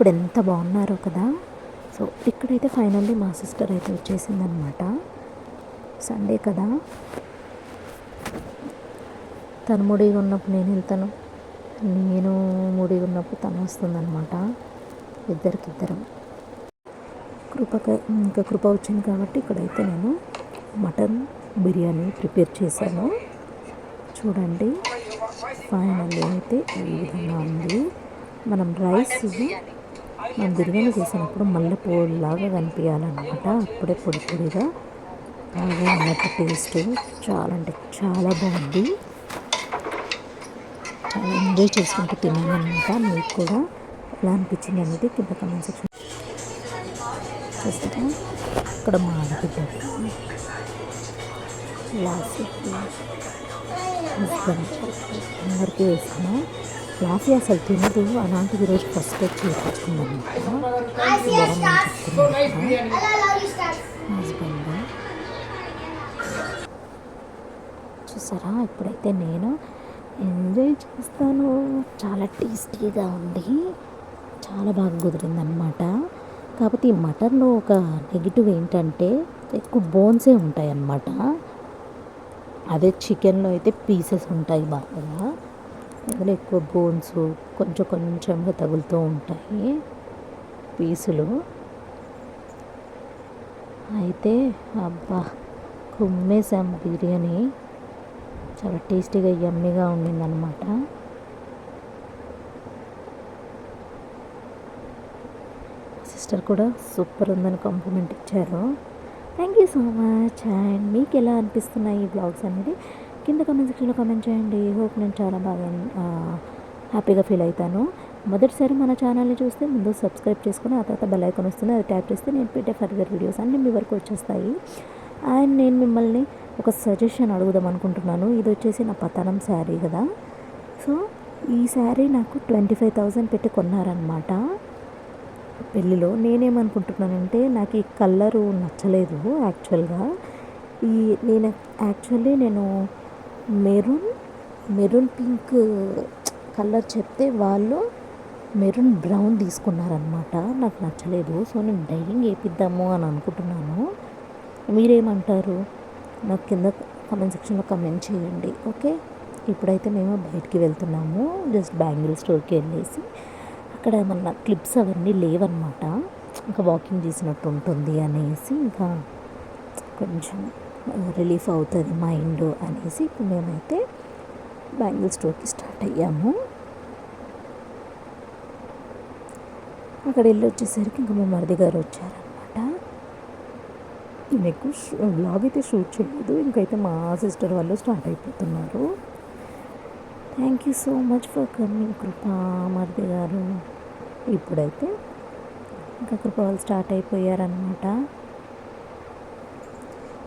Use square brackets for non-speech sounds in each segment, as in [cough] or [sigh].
వినాయకుడు ఎంత బాగున్నారో కదా. సో ఇక్కడైతే ఫైనల్లీ మా సిస్టర్ అయితే వచ్చేసిందనమాట సండే కదా. తను ముడిగా ఉన్నప్పుడు నేను వెళ్తాను. నేను ముడిగా ఉన్నప్పుడు తను వస్తుందన్నమాట. ఇద్దరికిద్దరం. కృపక ఇంకా కృప వచ్చింది కాబట్టి ఇక్కడైతే నేను మటన్ బిర్యానీ ప్రిపేర్ చేశాను. చూడండి. ఫైనల్లీ అయితే ఈ విధంగా ఉంది. మనం రైస్ మనం బిర్యానీ చేసినప్పుడు మళ్ళీ పొడిలాగా కనిపించాలన్నమాట. అప్పుడే పొడి పొడిగా. బాగా ఉన్నట్టు టేస్ట్ చాలా అంటే చాలా బాగుంది. చాలా ఎంజాయ్ చేసుకుంటూ తిన్నామన్నమాట మీకు కూడా ఎలా అనిపించింది అనేది కింద కమెంట్ సెక్షన్ చూస్తారా? ఇక్కడ మా ఆడబిడ్డ. లాస్ట్ అందరికీ వేసాను. లాఫీ అసలు తినదు. అలాంటిది రోజు ఫస్ట్ వచ్చి చేయించుకున్నాను హస్బెండ్ చూసారా? ఇప్పుడైతే నేను ఎంజాయ్ చేస్తాను. చాలా టేస్టీగా ఉంది. చాలా బాగా కుదిరిందనమాట కాకపోతే ఈ మటన్లో ఒక నెగిటివ్ ఏంటంటే ఎక్కువ బోన్సే ఉంటాయి అన్నమాట అదే చికెన్లో అయితే పీసెస్ ఉంటాయి బాగా. అందులో ఎక్కువ బోన్స్ కొంచెం కొంచెంగా తగులుతూ ఉంటాయి పీసులు. అయితే అబ్బా కుమ్మేసాం బిర్యానీ. చాలా టేస్టీగా యమ్మీగా ఉండిందనమాట సిస్టర్ కూడా సూపర్ ఉందని కాంప్లిమెంట్ ఇచ్చారు. Thank you so much and మీకు ఎలా అనిపిస్తున్నాయి ఈ బ్లాగ్స్ అనేది? కింద కమెంట్ సెక్షన్లో కమెంట్ చేయండి. హోప్ నేను చాలా బాగా హ్యాపీగా ఫీల్ అవుతాను. మొదటిసారి మన ఛానల్ని చూస్తే ముందు సబ్స్క్రైబ్ చేసుకుని ఆ తర్వాత బెల్ ఐకాన్ వస్తుంది. అది ట్యాప్ చేస్తే నేను పెట్టే ఫర్దర్ వీడియోస్ అన్నీ మీ వరకు వచ్చేస్తాయి. అండ్ నేను మిమ్మల్ని ఒక సజెషన్ అడుగుదాం అనుకుంటున్నాను. ఇది వచ్చేసి నా పతనం శారీ కదా. సో ఈ శారీ నాకు ట్వంటీ ఫైవ్ థౌజండ్ పెట్టి కొన్నారనమాట పెళ్ళిలో నేనేమనుకుంటున్నానంటే నాకు ఈ కలరు నచ్చలేదు యాక్చువల్గా. ఈ నేను యాక్చువల్లీ నేను మెరూన్ మెరూన్ పింక్ కలర్ చెప్తే వాళ్ళు మెరూన్ బ్రౌన్ తీసుకున్నారనమాట నాకు నచ్చలేదు. సో నేను డైయింగ్ వేపిద్దాము అని అనుకుంటున్నాను. మీరేమంటారు? నాకు కింద కమెంట్ సెక్షన్లో కమెంట్ చేయండి. ఓకే? ఇప్పుడైతే మేము బయటికి వెళ్తున్నాము. జస్ట్ బ్యాంగిల్ స్టోర్కి వెళ్ళేసి. అక్కడ ఏమన్నా క్లిప్స్ అవన్నీ లేవన్నమాట. ఇంకా వాకింగ్ చేసినట్టు ఉంటుంది అనేసి ఇంకా కొంచెం రిలీఫ్ అవుతుంది మైండ్ అనేసి ఇప్పుడు మేమైతే బ్యాంగిల్ స్టోర్కి స్టార్ట్ అయ్యాము. అక్కడ వెళ్ళి వచ్చేసరికి ఇంకా మా మరిది గారు వచ్చారనమాట మీకు బ్లాగ్ అయితే షూట్ చేయలేదు. ఇంకైతే మా సిస్టర్ వాళ్ళు స్టార్ట్ అయిపోతున్నారు. Thank you so much for coming Kripa మరిది గారు. ఇప్పుడైతే ఇంకా కృప వాళ్ళు స్టార్ట్ అయిపోయారనమాట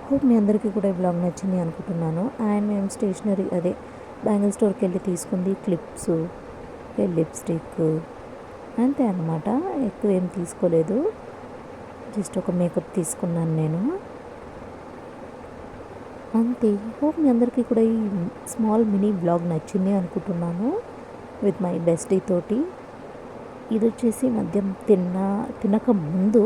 హోప్ మీ అందరికీ కూడా ఈ బ్లాగ్ నచ్చింది అనుకుంటున్నాను. అండ్ మేము స్టేషనరీ అదే బ్యాంగిల్ స్టోర్కి వెళ్ళి తీసుకుంది క్లిప్స్ లిప్స్టిక్ అంతే అనమాట ఎక్కువ ఏం తీసుకోలేదు. జస్ట్ ఒక మేకప్ తీసుకున్నాను నేను. అంతే. హోప్ మీ అందరికీ కూడా ఈ స్మాల్ మినీ బ్లాగ్ నచ్చింది అనుకుంటున్నాను విత్ మై బెస్టీ తోటి. ఇది వచ్చేసి మద్యం తిన్న తినక ముందు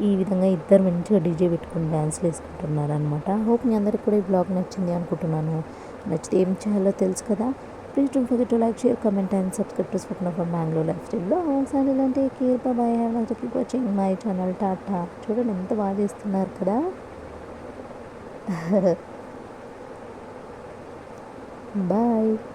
ఈ విధంగా ఇద్దరు మంచిగా డీజే పెట్టుకుని డ్యాన్స్లు వేసుకుంటున్నారు అనమాట హోప్ మీ అందరికి కూడా ఈ బ్లాగ్ నచ్చింది అనుకుంటున్నాను. నచ్చితే ఏం చేయాలో తెలుసు కదా. Please don't forget to like share comment and subscribe to Swapna from Bengaluru life స్టైల్లో ఒకసారి ఇలాంటి care bye have watching my channel tata చూడండి ఎంత బాగా చేస్తున్నారు కదా. [laughs] Bye!